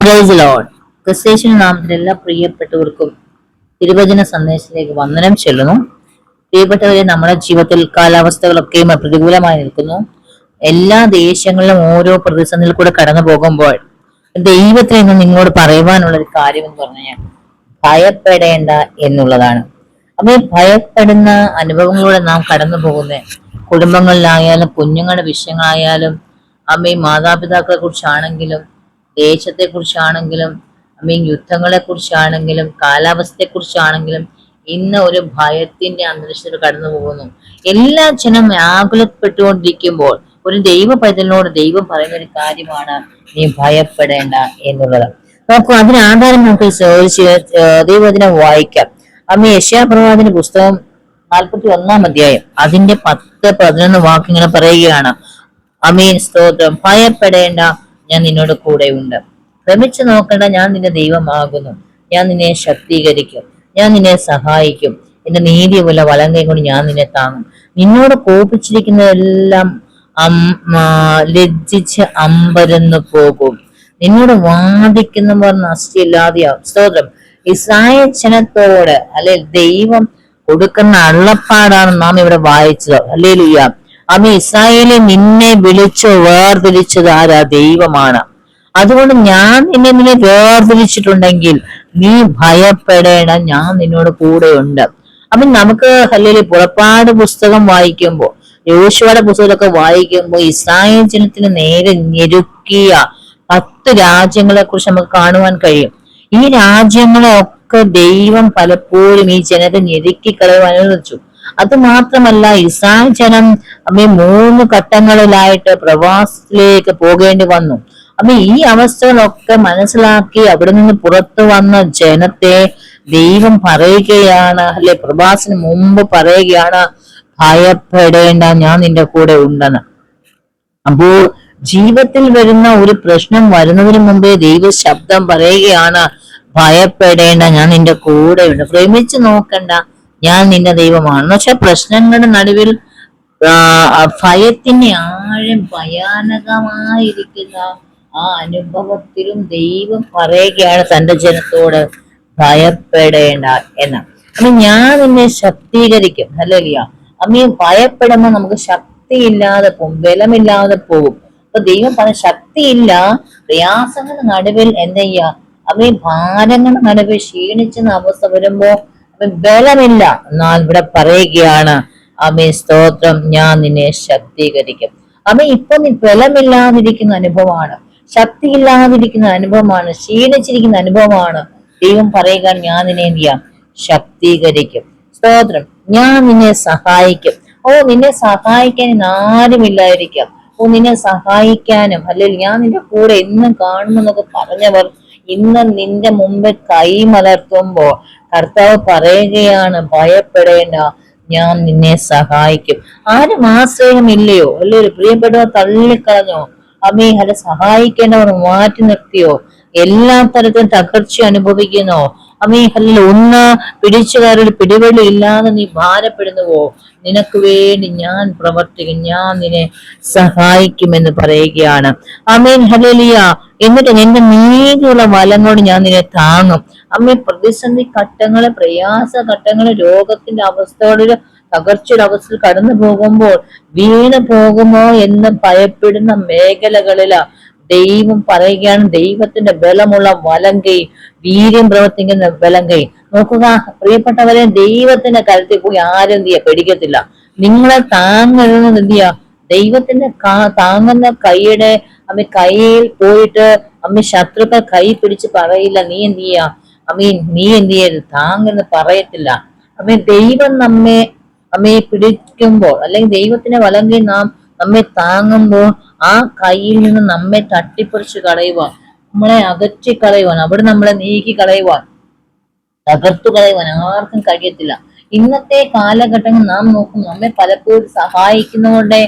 ക്രിസ്തേശൻ നാമത്തിൽ പ്രിയപ്പെട്ടവർക്കും തിരുവചന സന്ദേശത്തിലേക്ക് വന്ദനം ചെല്ലുന്നു. പ്രിയപ്പെട്ടവരെ നമ്മുടെ ജീവിതത്തിൽ കാലാവസ്ഥകളൊക്കെയും പ്രതികൂലമായി നിൽക്കുന്നു. എല്ലാ ദേശങ്ങളിലും ഓരോ പ്രതിസന്ധിയിൽ കൂടെ കടന്നു പോകുമ്പോൾ ദൈവത്തിൽ നിന്ന് നിങ്ങളോട് പറയുവാനുള്ള ഒരു കാര്യം എന്ന് പറഞ്ഞാൽ ഭയപ്പെടേണ്ട എന്നുള്ളതാണ്. അപ്പൊ ഈ ഭയപ്പെടുന്ന അനുഭവങ്ങളിലൂടെ നാം കടന്നു പോകുന്ന കുടുംബങ്ങളിലായാലും കുഞ്ഞുങ്ങളുടെ വിഷയങ്ങളായാലും അമ്മയും മാതാപിതാക്കളെ കുറിച്ചാണെങ്കിലും ദേശത്തെ കുറിച്ചാണെങ്കിലും മീൻ യുദ്ധങ്ങളെ കുറിച്ചാണെങ്കിലും കാലാവസ്ഥയെ കുറിച്ചാണെങ്കിലും ഇന്ന് ഒരു ഭയത്തിന്റെ അന്തരീക്ഷത്തിൽ കടന്നു പോകുന്നു. എല്ലാ ജനം വ്യാകുലപ്പെട്ടുകൊണ്ടിരിക്കുമ്പോൾ ഒരു ദൈവ പൈതലിനോട് ദൈവം പറയുന്ന ഒരു കാര്യമാണ് നീ ഭയപ്പെടേണ്ട എന്നുള്ളത്. നോക്കൂ അതിന് ആധാരം നമുക്ക് ദൈവത്തിനെ വായിക്കാം. അമ്മ യശ്യാപ്രവാദിന്റെ പുസ്തകം നാൽപ്പത്തി ഒന്നാം അധ്യായം അതിന്റെ പത്ത് പതിനൊന്ന് വാക്കിങ്ങനെ പറയുകയാണ്. അമീൻ സ്തോത്രം ഭയപ്പെടേണ്ട ഞാൻ നിന്നോട് കൂടെയുണ്ട്. ഭ്രമിച്ചു നോക്കണ്ട ഞാൻ നിന്റെ ദൈവമാകുന്നു. ഞാൻ നിന്നെ ശക്തീകരിക്കും. ഞാൻ നിന്നെ സഹായിക്കും. എന്റെ നീതി പോലെ വലം കൈ കൊണ്ട് ഞാൻ നിന്നെ താങ്ങും. നിന്നോട് കോപിച്ചിരിക്കുന്നതെല്ലാം ലജ്ജിച്ച് അമ്പരന്ന് പോകും. നിന്നോട് വാദിക്കുന്നവർ നഷ്ടമില്ലാതെയാവും സ്തോത്രം. ഇസ്രായേൽ അല്ലെ ദൈവം കൊടുക്കുന്ന അള്ളപ്പാടാണ് നാം ഇവിടെ വായിച്ചത്. അല്ലേ ലുയ്യ അമ്മ ഇസ്രായേലെ നിന്നെ വിളിച്ചു വേർതിരിച്ചത് ആരാ? ദൈവമാണ്. അതുകൊണ്ട് ഞാൻ നിന്നെ നിന്നെ വേർതിരിച്ചിട്ടുണ്ടെങ്കിൽ നീ ഭയപ്പെടേണ. ഞാൻ നിന്നോട് കൂടെയുണ്ട്. അപ്പൊ നമുക്ക് അല്ലെങ്കിൽ പുറപ്പാട് പുസ്തകം വായിക്കുമ്പോൾ യോശുവയുടെ പുസ്തകമൊക്കെ വായിക്കുമ്പോൾ ഇസ്രായേൽ ജനത്തിന് നേരെ ഞെരുക്കിയ പത്ത് രാജ്യങ്ങളെ കുറിച്ച് നമുക്ക് കാണുവാൻ കഴിയും. ഈ രാജ്യങ്ങളെ ഒക്കെ ദൈവം പലപ്പോഴും ഈ ജനത്തെ ഞെരുക്കി കളയുവാൻ അനുവദിച്ചു. അത് മാത്രമല്ല ഇസ്രായേൽ ജനം അമ്മ മൂന്ന് ഘട്ടങ്ങളിലായിട്ട് പ്രവാസത്തിലേക്ക് പോകേണ്ടി വന്നു. അപ്പൊ ഈ അവസ്ഥകളൊക്കെ മനസ്സിലാക്കി അവിടെ നിന്ന് പുറത്തു വന്ന ജനത്തെ ദൈവം പറയുകയാണ് അല്ലെ പ്രവാസിന് മുമ്പ് പറയുകയാണ് ഭയപ്പെടേണ്ട ഞാൻ നിന്റെ കൂടെ ഉണ്ടെന്ന്. അപ്പോ ജീവിതത്തിൽ വരുന്ന ഒരു പ്രശ്നം വരുന്നതിന് മുമ്പേ ദൈവ ശബ്ദം പറയുകയാണ് ഭയപ്പെടേണ്ട ഞാൻ നിന്റെ കൂടെ ഉണ്ട്. പ്രേമിച്ചു നോക്കണ്ട ഞാൻ നിന്റെ ദൈവമാണ്. എന്ന് വെച്ചാൽ പ്രശ്നങ്ങളുടെ നടുവിൽ ഭയത്തിന്റെ ആഴം ഭയാനകമായിരിക്കുന്ന ആ അനുഭവത്തിലും ദൈവം പറയുകയാണ് തന്റെ ജനത്തോട് ഭയപ്പെടേണ്ട എന്ന്. അപ്പൊ ഞാൻ നിന്നെ ശക്തീകരിക്കും. അല്ലല്ല അമ്മീ ഭയപ്പെടുമ്പോ നമുക്ക് ശക്തിയില്ലാതെ പോകും ബലമില്ലാതെ പോകും അപ്പൊ ദൈവം പറഞ്ഞ ശക്തിയില്ല പ്രയാസങ്ങളുടെ നടുവിൽ എന്തെയ്യ? ചെയ്യാ അപ്പൊ ഈ ഭാരങ്ങളുടെ നടുവിൽ ക്ഷീണിച്ചെന്ന അവസ്ഥ വരുമ്പോ ബലമില്ല. എന്നാൽ ഇവിടെ പറയുകയാണ് അമ്മേ സ്തോത്രം ഞാൻ നിന്നെ ശക്തീകരിക്കും. അമ്മ ഇപ്പൊ നീ ബലമില്ലാതിരിക്കുന്ന അനുഭവമാണ്. ശക്തിയില്ലാതിരിക്കുന്ന അനുഭവമാണ്. ക്ഷീണിച്ചിരിക്കുന്ന അനുഭവമാണ്. ദൈവം പറയുക ഞാൻ നിന്നെ എന്ത് ചെയ്യാം? ശക്തീകരിക്കും. സ്തോത്രം ഞാൻ നിന്നെ സഹായിക്കും. ഓ നിന്നെ സഹായിക്കാൻ ആരുമില്ലായിരിക്കാം ഓ നിന്നെ സഹായിക്കാനും അല്ലെങ്കിൽ ഞാൻ നിന്റെ കൂടെ എന്നും കാണുമെന്നൊക്കെ പറഞ്ഞവർ ഇന്ന് നിന്റെ മുമ്പിൽ കൈ മലർത്തുമ്പോ കർത്താവ് പറയുകയാണ് ഭയപ്പെടേണ്ട ഞാൻ നിന്നെ സഹായിക്കും. ആരും ആശ്രയമില്ലയോ? ഇല്ലയോ ഒരു പ്രിയപ്പെട്ടവർ തള്ളിക്കളഞ്ഞോ? അമ്മേ അല്ല സഹായിക്കേണ്ടവർ മാറ്റി നിർത്തിയോ? എല്ലാ തരത്തിലും തകർച്ച അനുഭവിക്കുന്നോ? അമ്മേ അല്ല ഒന്ന് പിടിച്ചുകാരിൽ പിടിവെള്ളി ഇല്ലാതെ നീ ഭാരപ്പെടുന്നുവോ? നിനക്ക് വേണ്ടി ഞാൻ പ്രവർത്തിക്കും. ഞാൻ നിന്നെ സഹായിക്കുമെന്ന് പറയുകയാണ്. അമീൻ ഹലലിയ എന്നിട്ട് നിന്റെ നീതിയുള്ള വലങ്ങളോട് ഞാൻ നിന്നെ താങ്ങും. അമ്മേ പ്രതിസന്ധി ഘട്ടങ്ങൾ പ്രയാസ ഘട്ടങ്ങൾ രോഗത്തിന്റെ അവസ്ഥകളിൽ തകർച്ചയുടെ അവസ്ഥയിൽ കടന്നു പോകുമ്പോൾ വീണ് പോകുമോ എന്ന് ഭയപ്പെടുന്ന മേഖലകളിൽ ദൈവം പറയുകയാണ് ദൈവത്തിന്റെ ബലമുള്ള വലങ്കൈ വീര്യം പ്രവർത്തിക്കുന്ന വലങ്കൈ. നോക്കുക പ്രിയപ്പെട്ടവരെ ദൈവത്തിന്റെ കരുത്തിൽ പോയി ആരും എന്ത് ചെയ്യാ? പേടിക്കത്തില്ല. നിങ്ങളെ താങ്ങുന്നത് എന്ത് ചെയ്യാ? ദൈവത്തിന്റെ താങ്ങുന്ന കൈയുടെ അമ്മ കൈയിൽ പോയിട്ട് അമ്മ ശത്രുക്കൾ കൈ പിടിച്ച് പറയില്ല നീ എന്ത് ചെയ്യാ? അമ്മീ നീ എന്ത് ചെയ്യരുത്. താങ്ങെന്ന് പറയത്തില്ല. അമ്മ ദൈവം നമ്മെ അമ്മയെ പിടിക്കുമ്പോൾ അല്ലെങ്കിൽ ദൈവത്തിന്റെ വലങ്കി നാം നമ്മെ താങ്ങുമ്പോൾ ആ കയ്യിൽ നിന്ന് നമ്മെ തട്ടിപ്പറിച്ച് കളയുവാൻ നമ്മളെ അകറ്റി കളയുവാൻ അവിടെ നമ്മളെ നീക്കി കളയുവാൻ തകർത്തു കളയുവാൻ ആർക്കും കഴിയത്തില്ല. ഇന്നത്തെ കാലഘട്ടങ്ങൾ നാം നോക്കും നമ്മെ പലപ്പോഴും സഹായിക്കുന്നവരുടെ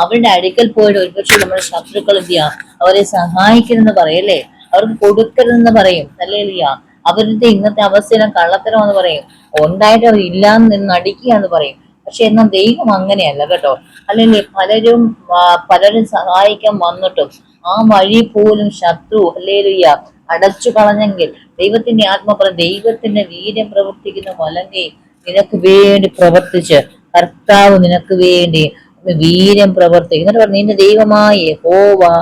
അവരുടെ അടുക്കൽ പോയിട്ട് ഒരുപക്ഷെ നമ്മുടെ ശത്രുക്കൾ എന്ത് ചെയ്യാം? അവരെ സഹായിക്കരുതെന്ന് പറയല്ലേ അവർക്ക് കൊടുക്കരുതെന്ന് പറയും അല്ലേ ഇല്ല അവരുടെ ഇന്നത്തെ അവസ്ഥയിലും കള്ളത്തരമെന്ന് പറയും. ഉണ്ടായിട്ട് അവർ ഇല്ലാന്ന് നടിക്കുക എന്ന് പറയും. പക്ഷെ എന്നാൽ ദൈവം അങ്ങനെയല്ല കേട്ടോ. അല്ലെങ്കിൽ പലരും പലരും സഹായിക്കാൻ വന്നിട്ടും ആ വഴി പോലും ശത്രു അല്ലേലുയ്യ അടച്ചു കളഞ്ഞെങ്കിൽ ദൈവത്തിന്റെ ആത്മ പറ ദൈവത്തിന്റെ വീര്യം പ്രവർത്തിക്കുന്ന വലങ്കി നിനക്ക് വേണ്ടി പ്രവർത്തിച്ച് കർത്താവ് നിനക്ക് വേണ്ടി വീര്യം പ്രവർത്തിക്കും. എന്നിട്ട് പറഞ്ഞു നിന്റെ ദൈവമായ ഹോവാ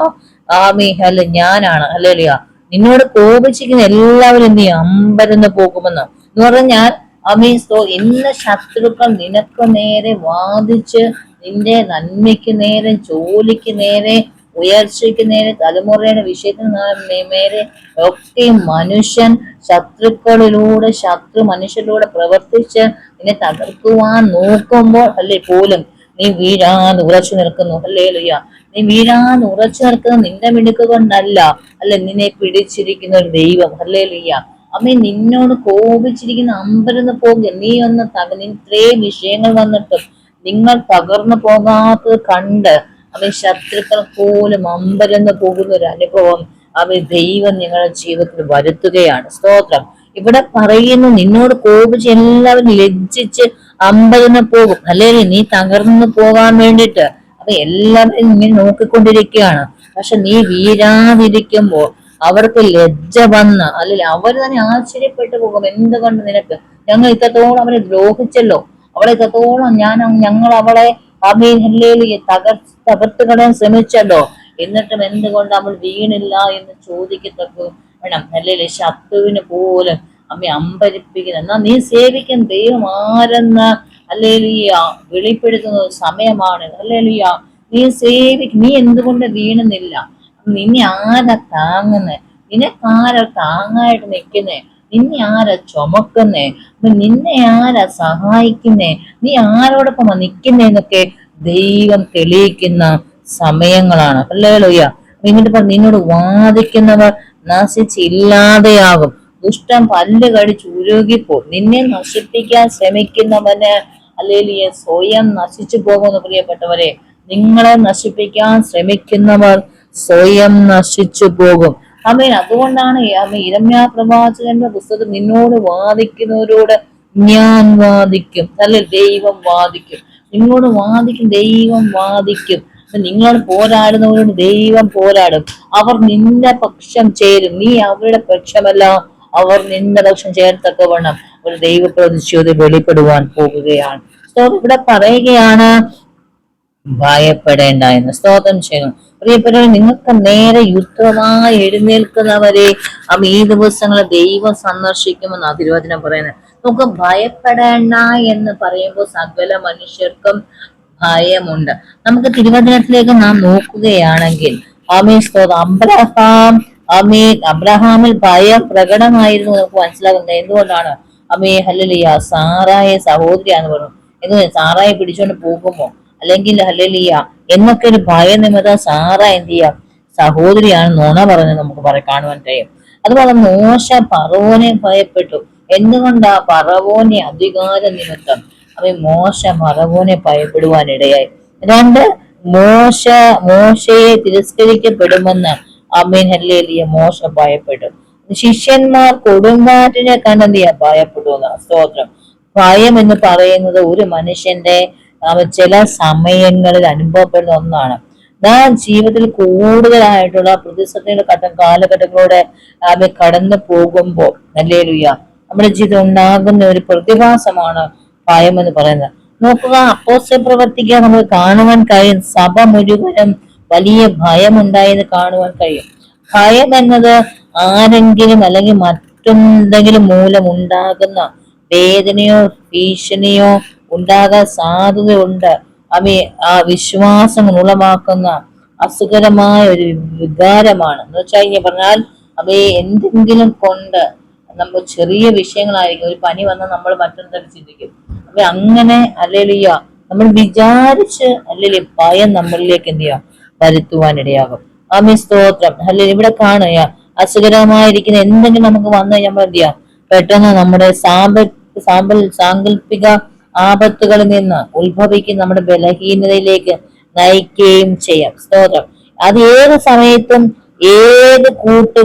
ആമി അല്ല ഞാനാണ് അല്ലേലിയ നിന്നോട് കോപിച്ചിരിക്കുന്ന എല്ലാവരും നീ അമ്പരന്ന് പോകുമെന്ന്. എന്ന് പറഞ്ഞാൽ അമീ സ്തോ ഇന്ന ശത്രുക്കൾ നിനക്ക് നേരെ വാദിച്ച് നിന്റെ നന്മയ്ക്ക് നേരെ ജോലിക്ക് നേരെ ഉയർച്ചയ്ക്ക് നേരെ തലമുറയുടെ വിഷയത്തിന് നേരെ ഒക്കെ മനുഷ്യൻ ശത്രുക്കളിലൂടെ ശത്രു മനുഷ്യരിലൂടെ പ്രവർത്തിച്ച് നിന്നെ തകർക്കുവാൻ നോക്കുമ്പോൾ അല്ലേ പോലും നീ വീഴാന്ന് ഉറച്ചു നിൽക്കുന്നു. അല്ലേ ലുയ്യ നീ വീഴാന്ന് ഉറച്ചു നിൽക്കുന്നത് നിന്റെ മിടുക്ക് കൊണ്ടല്ല. അല്ലെ നിന്നെ പിടിച്ചിരിക്കുന്ന ഒരു ദൈവം. അല്ലേ ലുയ്യ അമ്മ നിന്നോട് കോപിച്ചിരിക്കുന്ന അമ്പരന്ന് പോകുക. നീ ഒന്ന് തക ഇത്രയും വിഷയങ്ങൾ വന്നിട്ടും നിങ്ങൾ തകർന്നു പോകാത്തത് കണ്ട് അവൻ ശത്രുക്കൾ പോലും അമ്പരന്ന് പോകുന്ന ഒരു അനുഭവം അവൻ ദൈവം നിങ്ങളുടെ ജീവിതത്തിൽ വരുത്തുകയാണ്. സ്തോത്രം. ഇവിടെ പറയുന്നു നിന്നോട് കോപിച്ച് എല്ലാവരും ലജ്ജിച്ച് അമ്പരന്ന് പോകും. അല്ലെങ്കിൽ നീ തകർന്നു പോകാൻ വേണ്ടിയിട്ട് അപ്പൊ എല്ലാവരും ഇങ്ങനെ നോക്കിക്കൊണ്ടിരിക്കുകയാണ്. പക്ഷെ നീ വീരാതിരിക്കുമ്പോൾ അവർക്ക് ലജ്ജ വന്ന് അല്ലെങ്കിൽ അവർ തന്നെ ആശ്ചര്യപ്പെട്ടു പോകും. എന്തുകൊണ്ട് നിനക്ക്? ഞങ്ങൾ ഇത്രത്തോളം അവരെ ദ്രോഹിച്ചല്ലോ. അവളെ ഇത്രത്തോളം ഞാൻ ഞങ്ങൾ അവളെ അമീഹല്ലേലി തകർ ശ്രമിച്ചല്ലോ. എന്നിട്ടും എന്തുകൊണ്ട് അവൾ വീണില്ല എന്ന് ചോദിക്കത്തക്ക? വേണം അല്ലെങ്കിൽ ശത്രുവിന് പോലും അമ്മ അമ്പരിപ്പിക്കുന്ന എന്നാ നീ സേവിക്കുന്ന ദൈവം ആരെന്ന് അല്ലേലിയ വെളിപ്പെടുത്തുന്ന സമയമാണ്. അല്ലേലിയ നീ സേവി നീ എന്തുകൊണ്ട് വീണുന്നില്ല? നിന്നെ ആരാ നിന്നെ നിനക്കാരാ താങ്ങായിട്ട് നിൽക്കുന്നേ? നിന്നെ ആരാ ചുമക്കുന്നേ? നിന്നെ ആരാ സഹായിക്കുന്നേ? നീ ആരോടൊപ്പം നിൽക്കുന്നേന്നൊക്കെ ദൈവം തെളിയിക്കുന്ന സമയങ്ങളാണ്. അല്ലേ ലോയ്യ എന്നിട്ട് പറഞ്ഞു നിന്നോട് വാദിക്കുന്നവർ നശിച്ചില്ലാതെയാകും ദുഷ്ടം പല്ല് കടിച്ച് ഉരുകിപ്പോ നിന്നെ നശിപ്പിക്കാൻ ശ്രമിക്കുന്നവന് അല്ലെങ്കിൽ സ്വയം നശിച്ചു പോകുന്ന പ്രിയപ്പെട്ടവരെ. നിങ്ങളെ നശിപ്പിക്കാൻ ശ്രമിക്കുന്നവർ സ്വയം നശിച്ചു പോകും. അമേൻ അതുകൊണ്ടാണ് അമ്മ ഇരമ്യാ പ്രവാചകന്റെ പുസ്തകം നിന്നോട് വാദിക്കുന്നവരോട് ഞാൻ വാദിക്കും. അല്ലെ ദൈവം വാദിക്കും. നിങ്ങളോട് വാദിക്കും ദൈവം വാദിക്കും. നിങ്ങളോട് പോരാടുന്നവരോട് ദൈവം പോരാടും. അവർ നിന്റെ പക്ഷം ചേരും. നീ അവരുടെ പക്ഷമല്ല അവർ നിന്റെ പക്ഷം ചേർത്തക്കവണ്ണം. ഒരു ദൈവ പ്രതിശോധി വെളിപ്പെടുവാൻ പോകുകയാണ്. സോ ഇവിടെ പറയുകയാണ് ഭയപ്പെടേണ്ട എന്ന് സ്തോത്രം ചെയ്യണം പ്രിയപ്പെട്ടവർ നിങ്ങൾക്ക് നേരെ യുദ്ധമായി എഴുന്നേൽക്കുന്നവരെ അമ്മ ഈ ദിവസങ്ങളെ ദൈവം സന്ദർശിക്കുമെന്ന് തിരുവചനം പറയുന്നത്. നമുക്ക് ഭയപ്പെടേണ്ട എന്ന് പറയുമ്പോൾ സകല മനുഷ്യർക്കും ഭയമുണ്ട്. നമുക്ക് തിരുവചനത്തിലേക്ക് നാം നോക്കുകയാണെങ്കിൽ ആമേ സ്തോത്രം. അബ്രഹാം അമീ അബ്രഹാമിൽ ഭയം പ്രകടമായിരുന്നു നമുക്ക് മനസ്സിലാക്കുന്നത് എന്തുകൊണ്ടാണ്? അമേ ഹലിയ സാറായ സഹോദരിയാന്ന് പറഞ്ഞു. എന്തുകൊണ്ട്? സാറായി പിടിച്ചോണ്ട് പോകുമോ അല്ലെങ്കിൽ ഹലലിയ എന്നൊക്കെ ഒരു ഭയനിമിത സാറ എന്ത് ചെയ്യാം? സഹോദരിയാണ് നോണ പറഞ്ഞ് നമുക്ക് പറ കാണുവാൻ കഴിയും. അതുപോലെ മോശ പറവോനെ ഭയപ്പെട്ടു. എന്തുകൊണ്ടാ പറവോനെ അധികാര നിമിത്തം? അവൻ മോശ പറവോനെ ഭയപ്പെടുവാൻ ഇടയായി രണ്ട് മോശ മോശയെ തിരസ്കരിക്കപ്പെടുമെന്ന് അമീൻ ഹല്ലേലിയ മോശ ഭയപ്പെട്ടു. ശിഷ്യന്മാർ കൊടുങ്കാറ്റിനെ കണ്ടെന്തിയാ ഭയപ്പെടുന്ന. സ്തോത്രം. ഭയം എന്ന് പറയുന്നത് ഒരു മനുഷ്യന്റെ അവ ചില സമയങ്ങളിൽ അനുഭവപ്പെടുന്ന ഒന്നാണ്. നാം ജീവിതത്തിൽ കൂടുതലായിട്ടുള്ള പ്രതിസന്ധിയുടെ ഘട്ടം കാലഘട്ടങ്ങളോടെ അവ കടന്നു പോകുമ്പോൾ അല്ലേ ലുയ്യ നമ്മുടെ ജീവിതം ഉണ്ടാകുന്ന ഒരു പ്രതിഭാസമാണ് ഭയം എന്ന് പറയുന്നത്. നോക്കുക അപ്പോസ്റ്റൽ പ്രവർത്തിക്കാൻ നമുക്ക് കാണുവാൻ കഴിയും. സഭ മുഴുവനും വലിയ ഭയം ഉണ്ടായെന്ന് കാണുവാൻ കഴിയും. ഭയം എന്നത് ആരെങ്കിലും അല്ലെങ്കിൽ മറ്റെന്തെങ്കിലും മൂലം ഉണ്ടാകുന്ന വേദനയോ ഭീഷണിയോ ഉണ്ടാകാൻ സാധ്യതയുണ്ട്. അവയെ ആ വിശ്വാസം ഉളവാക്കുന്ന അസുഖകരമായ ഒരു വികാരമാണ്. എന്ന് വെച്ചാൽ കഴിഞ്ഞാൽ പറഞ്ഞാൽ അവയെ എന്തെങ്കിലും കൊണ്ട് നമ്മൾ ചെറിയ വിഷയങ്ങളായിരിക്കും. ഒരു പനി വന്നാൽ നമ്മൾ മറ്റൊന്നും ചിന്തിക്കും. അപ്പൊ അങ്ങനെ അല്ലേലിയ നമ്മൾ വിചാരിച്ച് അല്ലെങ്കിൽ ഭയം നമ്മളിലേക്ക് എന്ത് ചെയ്യാം? വരുത്തുവാനിടയാകും ആമി സ്തോത്രം. അല്ലെങ്കിൽ ഇവിടെ കാണുക അസുഖകരമായിരിക്കുന്ന എന്തെങ്കിലും നമുക്ക് വന്നു കഴിഞ്ഞാൽ നമ്മൾ എന്ത് ചെയ്യാം? പെട്ടെന്ന് നമ്മുടെ സാമ്പ സാമ്പൽ സാങ്കല്പിക ആപത്തുകളിൽ നിന്ന് ഉത്ഭവിക്കുന്ന നമ്മുടെ ബലഹീനതയിലേക്ക് നയിക്കുകയും ചെയ്യാം. സ്തോത്രം. അത് ഏത് സമയത്തും ഏത് കൂട്ട്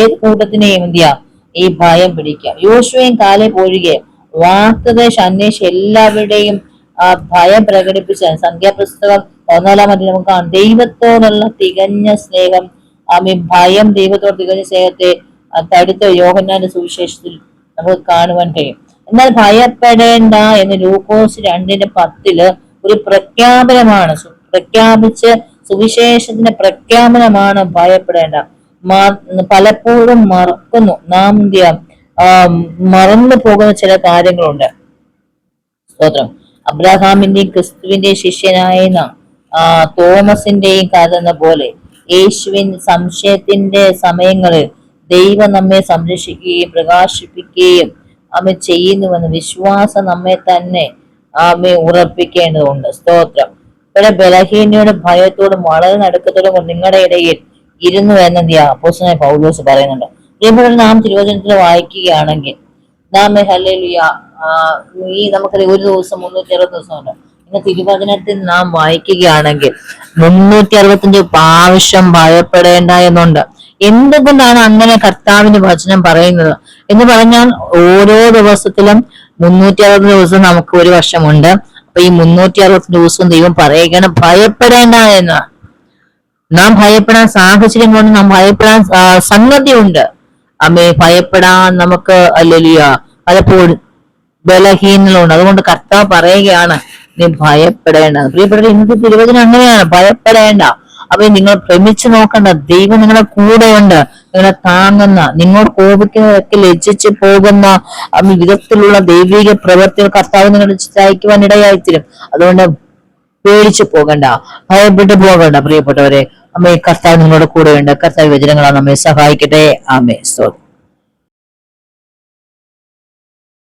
ഏത് കൂട്ടത്തിനെയും എന്ത് ചെയ്യാം? ഈ ഭയം പിടിക്കാം. യോശുവയും കാലേ പോഴുകെ വാക്തദേശ അന്വേഷിച്ച് എല്ലാവരുടെയും ആ ഭയം പ്രകടിപ്പിച്ച സംഖ്യാപുസ്തകം ഒന്നാലാം മതി നമുക്ക് കാണാം. ദൈവത്തോടുള്ള തികഞ്ഞ സ്നേഹം ആമീൻ ഭയം ദൈവത്തോട് തികഞ്ഞ സ്നേഹത്തെ തടുത്ത യോഹന്നാന്റെ സുവിശേഷത്തിൽ നമുക്ക് കാണുവാൻ കഴിയും. എന്നാൽ ഭയപ്പെടേണ്ട എന്ന് ലൂക്കോസ് രണ്ടിന്റെ പത്തിൽ ഒരു പ്രഖ്യാപനമാണ്. പ്രഖ്യാപിച്ച് സുവിശേഷത്തിന്റെ പ്രഖ്യാപനമാണ് ഭയപ്പെടേണ്ട. പലപ്പോഴും മറക്കുന്നു. നാം എന്ത് ചെയ്യാം? മറന്നു പോകുന്ന ചില കാര്യങ്ങളുണ്ട്. സ്തോത്രം. അബ്രഹാമിന്റെയും ക്രിസ്തുവിന്റെയും ശിഷ്യനായ തോമസിന്റെയും കഥ പോലെ യേശുവിൻ സംശയത്തിന്റെ സമയങ്ങളിൽ ദൈവം നമ്മെ സംരക്ഷിക്കുകയും പ്രകാശിപ്പിക്കുകയും അമ്മ ചെയ്യുന്നുവെന്ന് വിശ്വാസം നമ്മെ തന്നെ ആമെ ഉറപ്പിക്കേണ്ടതുണ്ട്. സ്തോത്രം. ഇവിടെ ബലഹീനയുടെ ഭയത്തോടും വളരെ നടുക്കത്തോടും നിങ്ങളുടെ ഇടയിൽ ഇരുന്നു എന്ന് അപ്പോസനായ പൗലോസ് പറയുന്നുണ്ട്. ഇവിടെ നാം തിരുവചനത്തിൽ വായിക്കുകയാണെങ്കിൽ നാം ഹല്ലേലൂയ ലുയാ ഈ നമുക്കറിയാം ഒരു ദിവസം മുന്നൂറ്റി അറുപത് ദിവസമുണ്ട്. തിരുവചനത്തിൽ നാം വായിക്കുകയാണെങ്കിൽ മുന്നൂറ്റി അറുപത്തിയഞ്ച് പ്രാവശ്യം ഭയപ്പെടേണ്ട എന്നുണ്ട് എന്തുകൊണ്ടാണ് അങ്ങനെ കർത്താവിന്റെ വചനം പറയുന്നത്? എന്ന് പറഞ്ഞാൽ ഓരോ ദിവസത്തിലും മുന്നൂറ്റി അറുപത് ദിവസം നമുക്ക് ഒരു വർഷമുണ്ട്. അപ്പൊ ഈ മുന്നൂറ്റി അറുപത് ദിവസവും ദൈവം പറയുകയാണ് ഭയപ്പെടേണ്ട എന്ന്. നാം ഭയപ്പെടാൻ സാഹചര്യം കൊണ്ട് നാം ഭയപ്പെടാൻ സംഗതി ഉണ്ട് അമ്മേ ഭയപ്പെടാൻ നമുക്ക് അല്ലലിയ പലപ്പോഴും ബലഹീനങ്ങളുണ്ട് അതുകൊണ്ട് കർത്താവ് പറയുകയാണ് നീ ഭയപ്പെടേണ്ട. പ്രിയപ്പെട്ട ഇന്നത്തെ തിരുവചനം അങ്ങനെയാണ്. ഭയപ്പെടേണ്ട. അപ്പൊ നിങ്ങൾ ഭ്രമിച്ചു നോക്കണ്ട. ദൈവം നിങ്ങളുടെ കൂടെയുണ്ട്. നിങ്ങളെ താങ്ങുന്ന നിങ്ങൾ കോപിക്കുന്നതൊക്കെ ലജ്ജിച്ച് പോകുന്ന വിധത്തിലുള്ള ദൈവിക പ്രവൃത്തികൾ കർത്താവ് നിങ്ങളെ സഹായിക്കുവാൻ ഇടയായിത്തരും. അതുകൊണ്ട് പേടിച്ചു പോകണ്ട. ഭയപ്പെട്ടു പോകണ്ട പ്രിയപ്പെട്ടവരെ. അമ്മയെ കർത്താവ് നിങ്ങളുടെ കൂടെയുണ്ട്. കർത്താവ് വചനങ്ങളാണ് നമ്മെ സഹായിക്കട്ടെ. ആമേ സ്തോത്രം.